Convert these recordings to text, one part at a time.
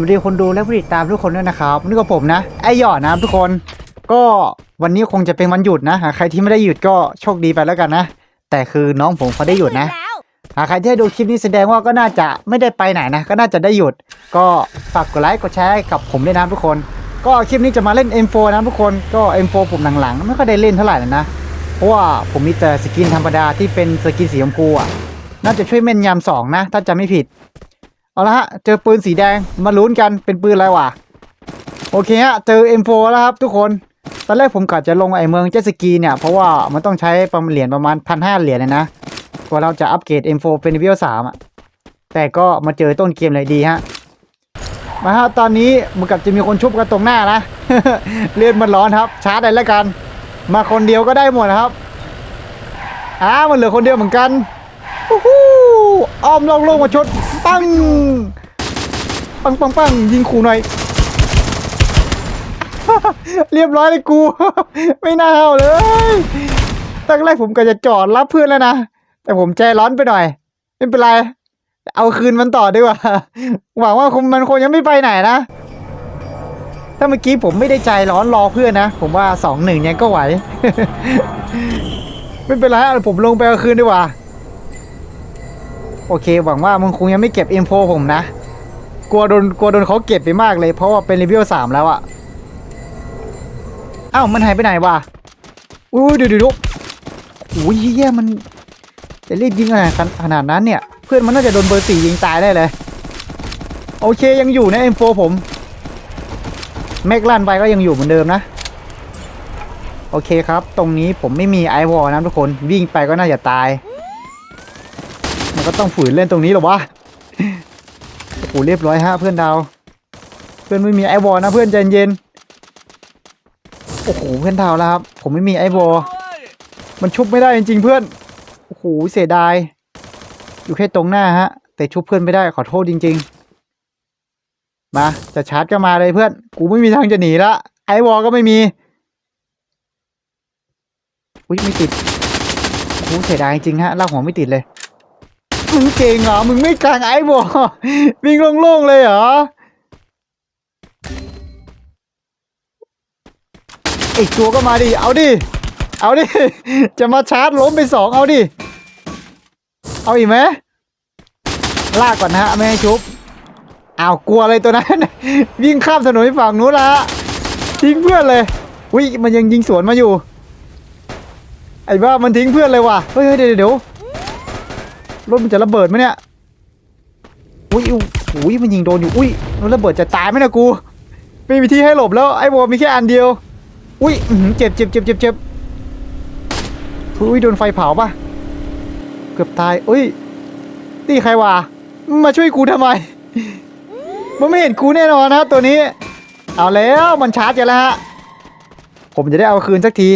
วัสดีคนดูและผู้ติดตามทุกคนด้วยนะครับนี่ก็ผมนะไอหยอดนะทุกคน ก็วันนี้คงจะเป็นวันหยุดนะหากใครที่ไม่ได้หยุดก็โชคดีไปแล้วกันนะ แต่คือน้องผมเขาได้หยุดนะหากใครที่ได้ดูคลิปนี้แสดงว่าก็น่าจะไม่ได้ไปไหนนะ ก็น่าจะได้หยุด ก็ฝากกดไลค์กดแชร์ให้กับผมด้วยนะทุกคน ก็คลิปนี้จะมาเล่น M4 นะทุกคนก็ M4 ผมหลังๆไม่ค่อยได้เล่นเท่าไหร่เลยนะเพราะว่าผมมีแต่สกินธรรมดาที่เป็นสกินสีชมพูอะน่าจะช่วยแม่นยำสองนะ ถ้าจะไม่ผิด เอาละฮะ เจอปืนสีแดงมาลุ้นกันเป็นปืนอะไรวะโอเคฮะ เจอ M4 แล้วครับทุกคน ตอนแรกผมกะจะลงไอเมืองเจสกีเนี่ย เพราะว่ามันต้องใช้ประมาณเหรียญประมาณพันห้าเหรียญเลยนะกว่าเราจะอัปเกรด M4 เป็นเลเวลสามอะ แต่ก็มาเจอต้นเกมเลยดีฮะ มาฮะตอนนี้มันกับจะมีคนชุบกันตรงหน้านะ เลือดมันร้อนครับ ชาร์จเลยแล้วกัน มาคนเดียวก็ได้หมดนะครับอ้ามันเหลือคนเดียวเหมือนกันฮู้ฮู้ อ้อมลงลงมาชดปัง ปังปังปังยิงขู่หน่อย เรียบร้อยเลยกู ไม่น่าเอาเลย ตั้งแรกผมก็จะจอดรับเพื่อนแล้วนะ แต่ผมใจร้อนไปหน่อย ไม่เป็นไร เอาคืนมันต่อดีกว่า หวังว่าคงมันคงยังไม่ไปไหนนะ ถ้าเมื่อกี้ผมไม่ได้ใจร้อนรอเพื่อนนะ ผมว่าสองหนึ่งยังก็ไหว ไม่เป็นไรผมลงไปเอาคืนดีกว่า โอเค หวังว่ามึงคงยังไม่เก็บอินโฟผมนะ กลัวโดนกลัวโดนเขาเก็บไปมากเลย เพราะว่าเป็นรีวิวสามแล้วอะอ้าวมันหายไปไหนวะอุ้ยดี๋ยวเดี๋ยวเดี๋ยวโอ้ยเหี้ยมันจะรีบยิงขนาดขนาดนั้นเนี่ย เพื่อนมันน่าจะโดนเบอร์สี่ยิงตายได้เลย โอเคยังอยู่นะ M4 ผมแม็กลั่นไปก็ยังอยู่เหมือนเดิมนะ โอเคครับ ตรงนี้ผมไม่มีไอวอลนะทุกคนวิ่งไปก็น่าจะตาย ต้องฝืนเล่นตรงนี้หรอวะโอ้โหเรียบร้อยฮะเพื่อนดาว เพื่อนไม่มีไอวอลนะเพื่อนใจเย็นโอ้โหเพื่อนดาวแล้วครับ ผมไม่มีไอวอลมันชุบไม่ได้จริงๆเพื่อนโอ้โหเสียดาย อยู่แค่ตรงหน้าฮะ แต่ชุบเพื่อนไม่ได้ขอโทษจริง ๆ มาจะชาร์จก็มาเลยเพื่อน กูไม่มีทางจะหนีละไอวอลก็ไม่มีอุ้ยไม่ติดโอ้โหเสียดายจริงฮะลากหัวไม่ติดเลย มึงเก่งเหรอ มึงไม่กลางไอวอวิ่งโล่งๆเลยเหรอ อีกตัวก็มาดิ เอาดิ เอาดิ จะมาชาร์จล้มไปสองเอาดิ เอาอีกไหมลากก่อนนะฮะไม่ให้ชุบอ้าวกลัวอะไรตัวนั้นวิ่งข้ามถนนฝั่งนู้นละทิ้งเพื่อนเลยอุ้ยมันยังยิงสวนมาอยู่ ไอ้บ้ามันทิ้งเพื่อนเลยว่ะเฮ้ยเฮ้ยเดี๋ยวเดี๋ยว รถมันจะระเบิดไหมเนี่ยอุ้ยอุ้ยอุ้ยมันยิงโดนอยู่อุ้ยรถระเบิดจะตายไหมนะกูไม่มีที่ให้หลบแล้วไอ้บอมีแค่อันเดียว อุ้ยเจ็บเจ็บเจ็บเจ็บเจ็บอุ้ยโดนไฟเผาปะเกือบตายอุ้ยตีใครวะมาช่วยกูทำไม มันไม่เห็นกูแน่นอนนะตัวนี้ เอาแล้วมันชาร์จกันแล้วฮะผมจะได้เอาคืนสักที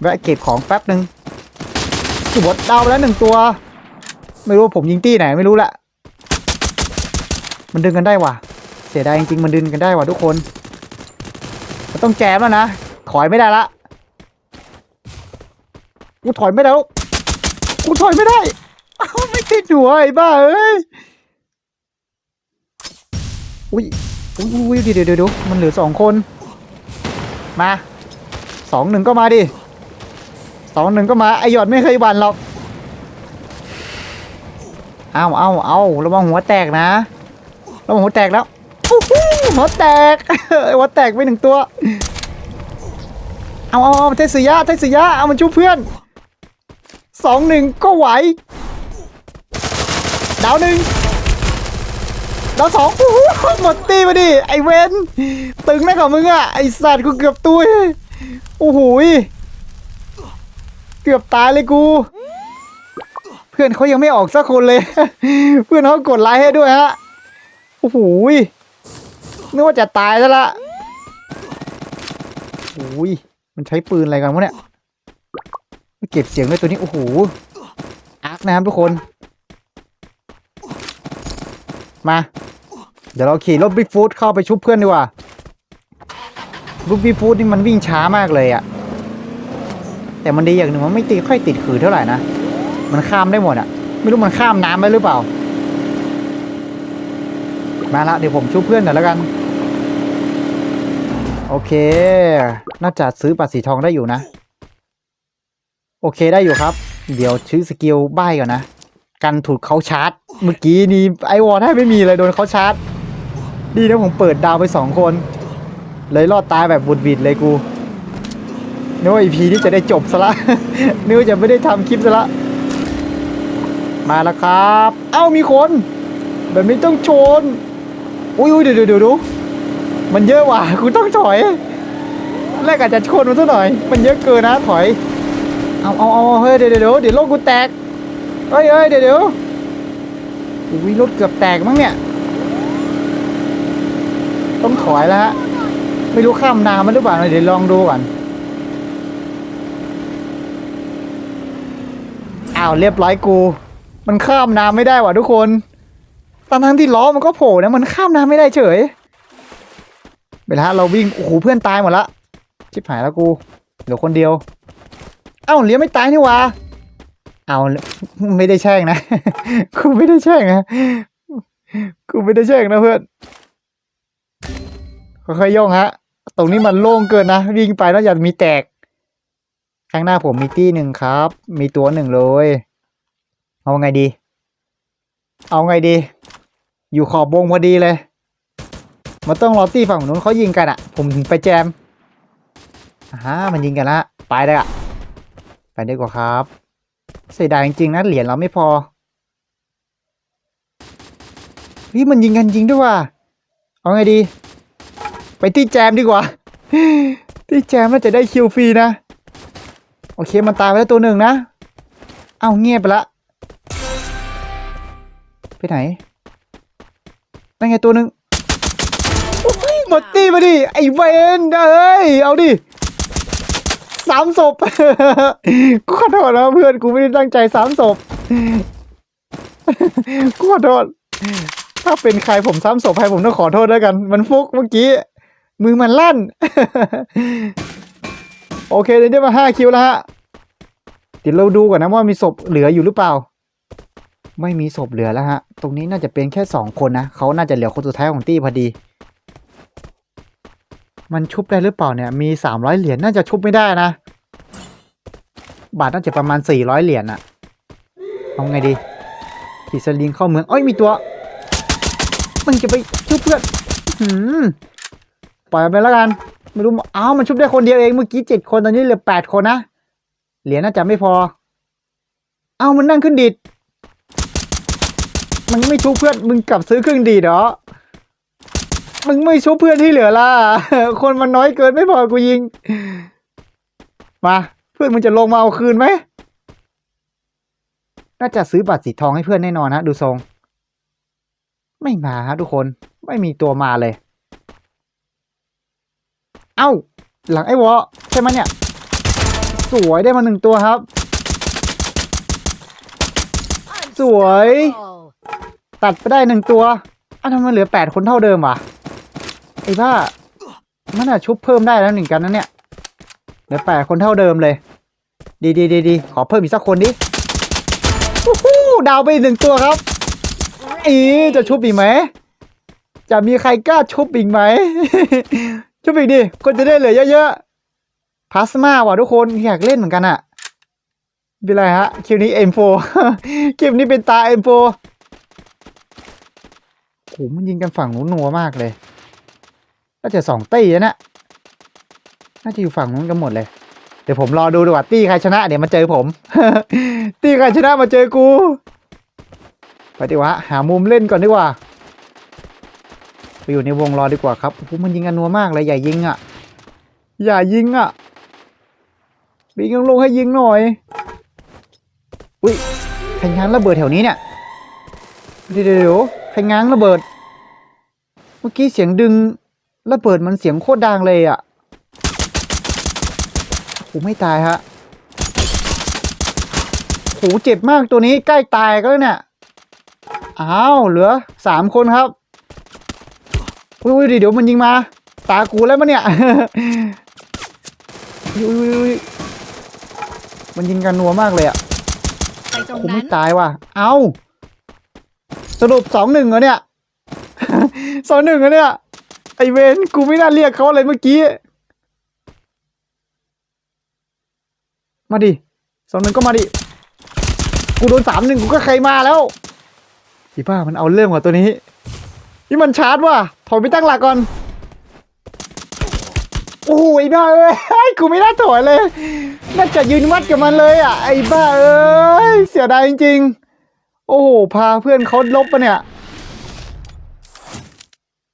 แวะเก็บของแป๊บหนึ่งสวดดาวไปแล้วหนึ่งตัว ไม่รู้ผมยิงตี้ไหนไม่รู้ละมันดึงกันได้ว่ะ เสียดายจริงๆมันดึงกันได้ว่ะทุกคนมันต้องแจมแล้วนะถอยไม่ได้ละกูถอยไม่ได้กูถอยไม่ได้อ้าวไม่ติดหัวไอ้บ้าเอ้ยอุ้ยอุ้ยอุ้ยเดี๋ยวเดี๋ยวเดี๋ยวมันเหลือสองคน มาสองหนึ่งก็มาดิสองหนึ่งก็มาไอหยอดไม่เคยบันหรอก เอาเอาเอาระวังหัวแตกนะระวังหัวแตกแล้วหัวแตกหัวแตกไปหนึ่งตัว เอาเอาเอาเทสยะเทสยะเอามันชุบเพื่อนสองหนึ่งก็ไหวดาวหนึ่งดาวสองอู้หูหมดตีมาดิไอเวนตึงแม่ของมึงอะไอสัตว์กูเกือบตุยโอ้โหเกือบตายเลยกู เพื่อนเขายังไม่ออกสักคนเลย เพื่อนเขากดไลค์ให้ด้วยฮะโอ้โหนึกว่าจะตายแล้วละโอ้ยมันใช้ปืนอะไรกันวะเนี่ยเก็บเสียงด้วยตัวนี้โอ้โหอาร์คนะครับทุกคน มา เดี๋ยวเราขี่รถบิ๊กฟูดเข้าไปชุบเพื่อนดีกว่ารถบิ๊กฟูดนี่มันวิ่งช้ามากเลยอะแต่มันดีอย่างหนึ่งมันไม่ติดค่อยติดขือเท่าไหร่นะ มันข้ามได้หมดอะไม่รู้มันข้ามน้ำได้หรือเปล่า มาละเดี๋ยวผมชุบเพื่อนหน่อยแล้วกัน โอเค น่าจะซื้อบัตรสีทองได้อยู่นะ โอเคได้อยู่ครับ เดี๋ยวชื่อสกิลใบ้ก่อนนะ กันถูกเขาชาร์จ เมื่อกี้นี้ไอวอลแทบไม่มีเลยโดนเขาชาร์จ ดีนะผมเปิดดาวไปสองคน เลยรอดตายแบบบุดบิดเลยกูนึกว่าอีพีนี้จะได้จบซะละนึกว่าจะไม่ได้ทำคลิปซะละ มาแล้วครับ เอ้ามีคน แบบนี้ต้องชน อุ้ยอุ้ยเดี๋ยวเดี๋ยวเดี๋ยวดูมันเยอะว่ะกูต้องถอย แรกอาจจะชนมันซะหน่อย มันเยอะเกินนะถอย เอาเอาเอาเฮ้ยเดี๋ยวเดี๋ยวเดี๋ยวเดี๋ยวรถกูแตกเฮ้ยเฮ้ยเดี๋ยวเดี๋ยวอุ้ยรถเกือบแตกมั้งเนี่ย ต้องถอยแล้วฮะ ไม่รู้ข้ามนามันหรือเปล่าเดี๋ยวลองดูก่อนอ้าวเรียบร้อยกู มันข้ามน้ำไม่ได้ว่ะทุกคนตอนทั้งที่ล้อมันก็โผล่นะมันข้ามน้ำไม่ได้เฉยเวลาเราวิ่งโอ้โหเพื่อนตายหมดละชิบหายแล้วกูเหลือคนเดียว เอ้าเลี้ยงไม่ตายนี่วะเอาไม่ได้แช่งนะกูไม่ได้แช่งนะกูไม่ได้แช่งนะเพื่อนค่อยๆย่องฮะ ตรงนี้มันโล่งเกินนะวิ่งไปแล้วอย่ามีแตกข้างหน้าผมมีตี้หนึ่งครับ มีตัวหนึ่งเลย เอาไงดี เอาไงดี อยู่ขอบวงพอดีเลย มันต้องรอตี้ฝั่งนู้นเขายิงกันอะผมถึงไปแจมอ่ามันยิงกันละไปได้อะไปได้กว่าครับ เสียดายจริงๆนะเหรียญเราไม่พอพี่มันยิงกันจริงด้วยว่ะเอาไงดี ไปที่แจมดีกว่า ที่แจมน่าจะได้คิวฟรีนะ โอเคมันตายไปแล้วตัวหนึ่งนะ เอาเงียบไปละ ไปไหนนั่นไงตัวหนึ่งหมดตีมาดิ ไอ้เวนเอ้ย เอาดิสามศพกูขอโทษนะเพื่อนกูไม่ได้ตั้งใจสามศพกูขอโทษ ถ้าเป็นใครผมซ้ำศพให้ผมต้องขอโทษแล้วกัน มันฟุกเมื่อกี้ มือมันลั่น โอเคเดี๋ยวได้มาห้าคิวแล้วฮะเดี๋ยวเราดูก่อนนะว่ามีศพเหลืออยู่หรือเปล่า ไม่มีศพเหลือแล้วฮะ ตรงนี้น่าจะเป็นแค่สองคนนะ เขาน่าจะเหลือคนสุดท้ายของตี้พอดี มันชุบได้หรือเปล่าเนี่ย มีสามร้อยเหรียญน่าจะชุบไม่ได้นะ บาทน่าจะประมาณสี่ร้อยเหรียญอะเอาไงดีขี่สลิงเข้าเมืองเอ้ยมีตัว มันจะไปชุบเพื่อนหืมปล่อยไปแล้วกัน ไม่รู้อ้าวมันชุบได้คนเดียวเอง เมื่อกี้เจ็ดคนตอนนี้เหลือแปดคนนะ เหรียญน่าจะไม่พอ เอ้ามันนั่งขึ้นดีด มันไม่ชุบเพื่อนมึงกลับซื้อเครื่องดีเหรอมึงไม่ชุบเพื่อนที่เหลือล่ะ คนมันน้อยเกินไม่พอกูยิง มา เพื่อนมึงจะลงมาเอาคืนไหม น่าจะซื้อบัตรสีทองให้เพื่อนแน่นอนฮะ ดูทรง ไม่มาฮะทุกคน ไม่มีตัวมาเลย เอ้า หลังไอ้วอใช่ไหมเนี่ย สวยได้มาหนึ่งตัวครับ สวย ตัดไปได้หนึ่งตัวอ้าวทำไมเหลือแปดคนเท่าเดิมวะไอ้บ้ามันอะชุบเพิ่มได้แล้วหนึ่งกันนะเนี่ยเหลือแปดคนเท่าเดิมเลย ดีดีดีดีขอเพิ่มอีกสักคนดิวู้ฮู้ดาวไปหนึ่งตัวครับอีจะชุบอีกไหมจะมีใครกล้าชุบอีกไหม ชุบอีกดิคนจะได้เหลือเยอะๆพลาสมาว่ะทุกคนอยากเล่นเหมือนกันอะเป็นไรฮะคลิปนี้ M4 คลิปนี้เป็นตา M4 โหมันยิงกันฝั่งนู้นนัวมากเลยน่าจะสองตี้นะเนี่ยน่าจะอยู่ฝั่งนู้นกันหมดเลย เดี๋ยวผมรอดูดีกว่าตี้ใครชนะ เดี๋ยวมาเจอผม ตี้ใครชนะมาเจอกู ไปดีกว่าหามุมเล่นก่อนดีกว่า ไปอยู่ในวงรอดีกว่าครับโอ้โหมันยิงกันนัวมากเลย อย่ายิงอะ อย่ายิงอะบิงลงให้ยิงหน่อย อุ้ยใครง้างระเบิดแถวนี้เนี่ย เดี๋ยว เดี๋ยวใครง้างระเบิด เมื่อกี้เสียงดึงระเบิดมันเสียงโคตรดังเลยอะโอ้ไม่ตายฮะโหเจ็บมากตัวนี้ใกล้ตายก็แล้วเนี่ยอ้าวเหลือสามคนครับอุ้ยเดี๋ยวมันยิงมา ตากูแล้วมันเนี่ยอุ้ยอุ้ยอุ้ยมันยิงกันนัวมากเลยอะไปตรงกูนั้ไม่นตายว่ะ เอา สรุปสองหนึ่งเหรอเนี่ยสองหนึ่งเหรอเนี่ย ไอเวนกูไม่น่าเรียกเขาอะไรเมื่อกี้ มาดิสองหนึ่งก็มาดิ กูโดนสามหนึ่งกูก็ใครมาแล้วอีบ้ามันเอาเรื่องว่ะตัวนี้ นี่มันชาร์จว่ะถอยไปตั้งหลักก่อน โอ้โหไอ้บ้าเอ้ยกูไม่น่าถอยเลย น่าจะยืนวัดกับมันเลยอะไอ้บ้าเอ้ยเสียดายจริงๆ โอ้โห พาเพื่อนเขาลบปะเนี่ย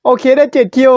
โอเคได้เจ็ดคิว